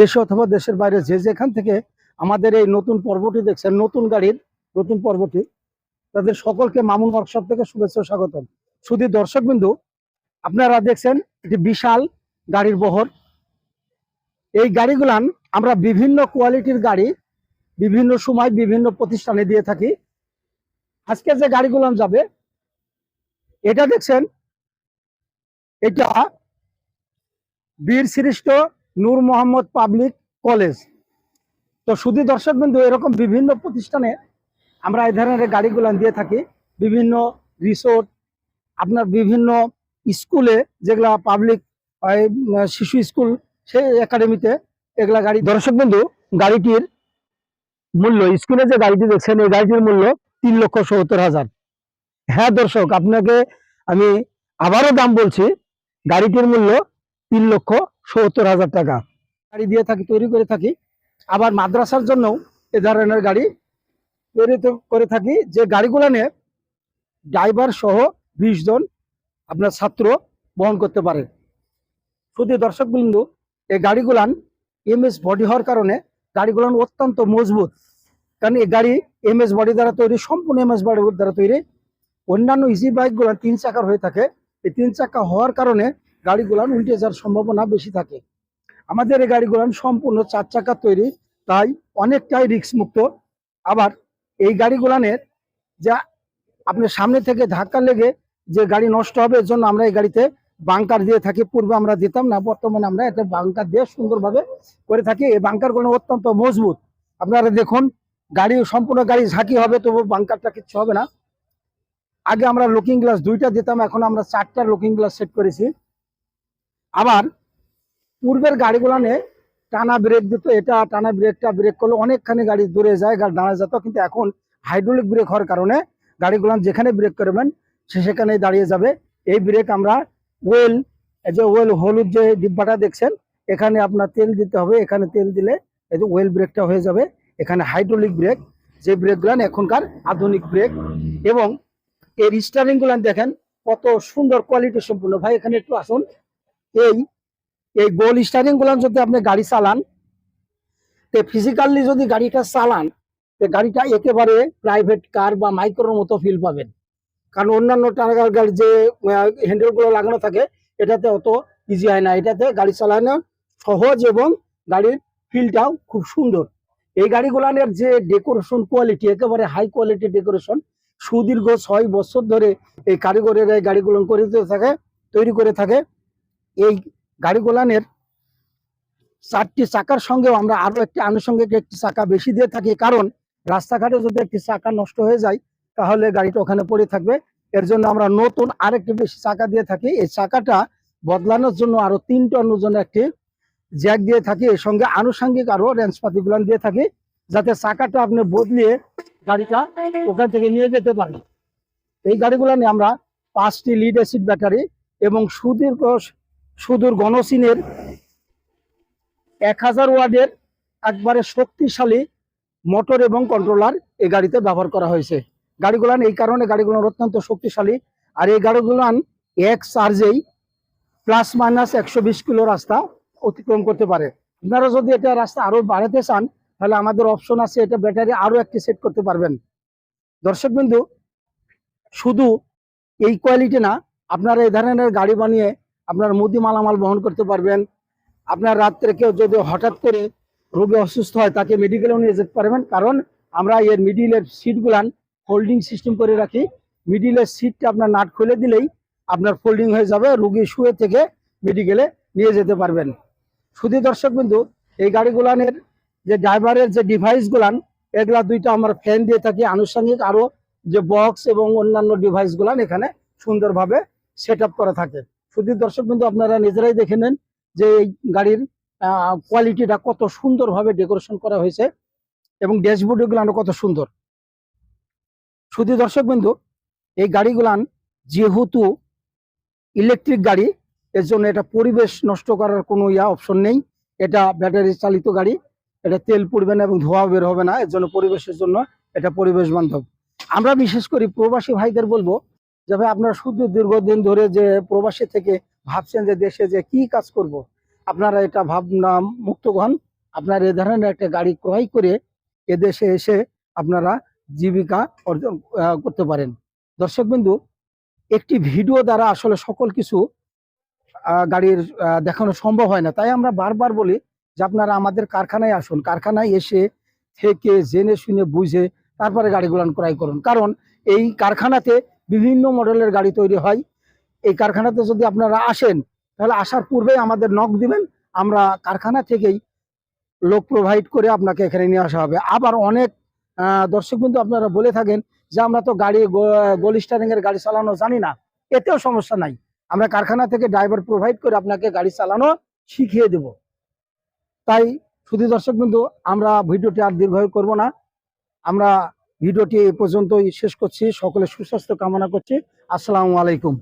দেশে অথবা দেশের বাইরে যে যেখান থেকে আমাদের এই নতুন পর্বটি দেখছেন, নতুন গাড়ির নতুন পর্বটি, তাদের সকলকে মামুন ওয়ার্কশপ থেকে শুভেচ্ছা স্বাগতম। শুধু দর্শক বিন্দু আপনারা দেখছেন একটি বিশাল গাড়ির বহর। এই গাড়িগুলান আমরা বিভিন্ন কোয়ালিটির গাড়ি বিভিন্ন সময় বিভিন্ন প্রতিষ্ঠানে দিয়ে থাকি। আজকে যে গাড়িগুলান যাবে, এটা দেখছেন, এটা বীর শ্রেষ্ঠ নূর মোহাম্মদ পাবলিক কলেজ। তো শুধু দর্শক বিন্দু এরকম বিভিন্ন প্রতিষ্ঠানে আমরা এই ধরনের গাড়িগুলো দিয়ে থাকি। বিভিন্ন রিসোর্ট, আপনার বিভিন্ন স্কুলে যেগুলা পাবলিক শিশু স্কুল, সেই একাডেমিতে এগুলা গাড়ি দর্শক বিন্দু গাড়িটির মূল্য, স্কুলে যে গাড়িটি দেখছেন, এই গাড়িটির মূল্য তিন লক্ষ সত্তর হাজার। হ্যাঁ দর্শক, আপনাকে আমি আবারও দাম বলছি, গাড়িটির মূল্য তিন লক্ষ সত্তর হাজার টাকা। গাড়ি দিয়ে থাকি, তৈরি করে থাকি। আবার মাদ্রাসার জন্যও এ ধরনের গাড়ি তৈরি করে থাকি। যে গাড়িগুলো নিয়ে ড্রাইভার সহ বিশ জন আপনার ছাত্র বহন করতে পারে। শুধু দর্শক বিন্দু, এই গাড়িগুলান এমএস বডি হওয়ার কারণে গাড়িগুলান অত্যন্ত মজবুত। কারণ এই গাড়ি এমএস বডি দ্বারা তৈরি, সম্পূর্ণ এমএস বডি দ্বারা তৈরি। অন্যান্য ইজি বাইকগুলো তিন চাকার হয়ে থাকে। এই তিন চাকা হওয়ার কারণে গাড়িগুলান উল্টে যাওয়ার সম্ভাবনা বেশি থাকে। আমাদের এই গাড়িগুলান সম্পূর্ণ চার চাকা তৈরি, তাই অনেকটাই রিস্ক মুক্ত। আবার এই গাড়িগুলানের যা আপনার সামনে থেকে ধাক্কা লেগে যে গাড়ি নষ্ট হবে, এর জন্য আমরা এই গাড়িতে বাংকার দিয়ে থাকি। পূর্বে আমরা দিতাম না, বর্তমানে আমরা একটা বাংকার দিয়ে সুন্দরভাবে করে থাকি। এই বাংকারগুলো অত্যন্ত মজবুত। আপনারা দেখুন, গাড়ি, সম্পূর্ণ গাড়ি ঝাঁকি হবে তবু বাংকারটা কিচ্ছু হবে না। আগে আমরা লুকিং গ্লাস দুইটা দিতাম, এখন আমরা চারটা লুকিং গ্লাস সেট করেছি। আবার পূর্বের গাড়িগুলানে টানা ব্রেক দিত, এটা টানা ব্রেকটা ব্রেক করলে অনেকখানি গাড়ি দূরে যায়, গাড়ি দাঁড়ায় যেত। কিন্তু এখন হাইড্রোলিক ব্রেক হওয়ার কারণে গাড়িগুলান যেখানে ব্রেক করবেন, সে সেখানেই দাঁড়িয়ে যাবে। এই ব্রেক আমরা ওয়েল যে ওয়েল হলুদ যে ডিব্বাটা দেখছেন, এখানে আপনার তেল দিতে হবে। এখানে তেল দিলে এই যে ওয়েল ব্রেকটা হয়ে যাবে। এখানে হাইড্রোলিক ব্রেক যে ব্রেকগুলান এখনকার আধুনিক ব্রেক এবং এর স্টারিং গুলান দেখেন, কত সুন্দর কোয়ালিটি সম্পূর্ণ ভাই, এখানে একটু আসুন। এই এই গোল স্টারিং গুলান যদি আপনি গাড়ি চালান, তো ফিজিক্যালি যদি গাড়িটা চালান, তো গাড়িটা একেবারে প্রাইভেট কার বা মাইক্রোর মতো ফিল পাবেন। কারণ অন্যান্য টাকার গাড়ি যে হ্যান্ডেলগুলো লাগানো থাকে, এটাতে অত ইজি হয় না। এটাতে গাড়ি চালানো সহজ এবং গাড়ির ফিলটাও খুব সুন্দর। এই গাড়িগুলানের যে ডেকোরেশন কোয়ালিটি একেবারে হাই কোয়ালিটি ডেকোরেশন সুদীর্ঘ ছয় বছর ধরে এই কারিগরের এই গাড়িগুলো করে থাকে, তৈরি করে থাকে। এই গাড়িগুলানের চারটি চাকার সঙ্গেও আমরা আরও একটি আনুষঙ্গিক একটি চাকা বেশি দিয়ে থাকি। কারণ রাস্তাঘাটে যদি একটি চাকা নষ্ট হয়ে যায়, তাহলে গাড়িটা ওখানে পড়ে থাকবে। এর জন্য আমরা নতুন আরেকটি বেশি চাকা দিয়ে থাকি। এই চাকাটা বদলানোর জন্য আরও তিন টন ওজনের একটি জ্যাক দিয়ে থাকি। এর সঙ্গে আনুষঙ্গিক আরও রেঞ্জপাতি গুলান দিয়ে থাকি, যাতে চাকাটা আপনি বদলিয়ে গাড়িটা ওখান থেকে নিয়ে যেতে পারেন। এই গাড়িগুলো নিয়ে আমরা পাঁচটি লিড অ্যাসিড ব্যাটারি এবং সুদীর্ঘ সুদূর গণসিনের এক হাজার ওয়ার্ডের একবারে শক্তিশালী মোটর এবং কন্ট্রোলার এই গাড়িতে ব্যবহার করা হয়েছে। গাড়িগুলান এই কারণে গাড়িগুলোর অত্যন্ত শক্তিশালী আর এই গাড়িগুলান এক চার্জেই প্লাস মাইনাস একশো বিশ কিলো রাস্তা অতিক্রম করতে পারে। আপনারা যদি এটা রাস্তা আরও বাড়াতে চান, তাহলে আমাদের অপশন আছে এটা ব্যাটারি আরও একটি সেট করতে পারবেন। দর্শক বিন্দু, শুধু এই কোয়ালিটি না, আপনারা এই ধরনের গাড়ি বানিয়ে আপনার মুদি মালামাল বহন করতে পারবেন। আপনার রাত্রে কেউ যদি হঠাৎ করে রোগী অসুস্থ হয়, তাকে মেডিকেলেও নিয়ে যেতে পারবেন। কারণ আমরা এর মিডিলের সিটগুলান ফোল্ডিং সিস্টেম করে রাখি। মিডিলের সিটটা আপনার নাট খুলে দিলেই আপনার ফোল্ডিং হয়ে যাবে। রুগী শুয়ে থেকে মেডিকেলে নিয়ে যেতে পারবেন। শুধু দর্শক বিন্দু, এই গাড়িগুলানের যে ড্রাইভারের যে ডিভাইস গুলান এগুলা দুইটা আমরা ফ্যান দিয়ে থাকি। আনুষঙ্গিক আরও যে বক্স এবং অন্যান্য ডিভাইস গুলান এখানে সুন্দরভাবে সেট করা থাকে। শুধু দর্শক বিন্দু আপনারা নিজেরাই দেখে নেন যে এই গাড়ির কোয়ালিটিটা কত সুন্দরভাবে ডেকোরেশন করা হয়েছে এবং ড্যাশবোর্ড গুলানো কত সুন্দর। শুধু দর্শক বিন্দু এই গাড়িগুলান যেহেতু ইলেকট্রিক গাড়ি, এর জন্য এটা পরিবেশ নষ্ট করার কোনো ইয়া অপশন নেই। এটা ব্যাটারি চালিত গাড়ি, এটা তেল পড়বে না এবং ধোঁয়া বের হবে না, এর জন্য পরিবেশের জন্য এটা পরিবেশ বান্ধব। আমরা বিশেষ করে প্রবাসী ভাইদের বলব যে ভাই, আপনারা শুধু দীর্ঘদিন ধরে যে প্রবাসী থেকে ভাবছেন যে দেশে যে কি কাজ করব। আপনারা এটা ভাবনা মুক্ত হন। আপনারা এ ধরনের একটা গাড়ি ক্রয় করে এদেশে এসে আপনারা জীবিকা অর্জন করতে পারেন। দর্শক বিন্দু, একটি ভিডিও দ্বারা আসলে সকল কিছু গাড়ির দেখানো সম্ভব হয় না। তাই আমরা বারবার বলি যে আপনারা আমাদের কারখানায় আসুন। কারখানায় এসে থেকে জেনে শুনে বুঝে তারপরে গাড়িগুলো ক্রয় করুন। কারণ এই কারখানাতে বিভিন্ন মডেলের গাড়ি তৈরি হয়। এই কারখানাতে যদি আপনারা আসেন, তাহলে আসার পূর্বেই আমাদের নক দিবেন। আমরা কারখানা থেকেই লোক প্রোভাইড করে আপনাকে এখানে নিয়ে আসা হবে। আবার অনেক দর্শক কিন্তু আপনারা বলে থাকেন যে আমরা তো গাড়ি গোল স্টারিং এর গাড়ি চালানো জানি না। এতেও সমস্যা নাই। আমরা কারখানা থেকে ড্রাইভার প্রোভাইড করে আপনাকে গাড়ি চালানো শিখিয়ে দেব। তাই শুধু দর্শক বিন্দু আমরা ভিডিওটি আর দীর্ঘায়ু করব না। আমরা ভিডিওটি এ পর্যন্তই শেষ করছি। সকলে সুস্বাস্থ্য কামনা করছি। আসসালামু আলাইকুম।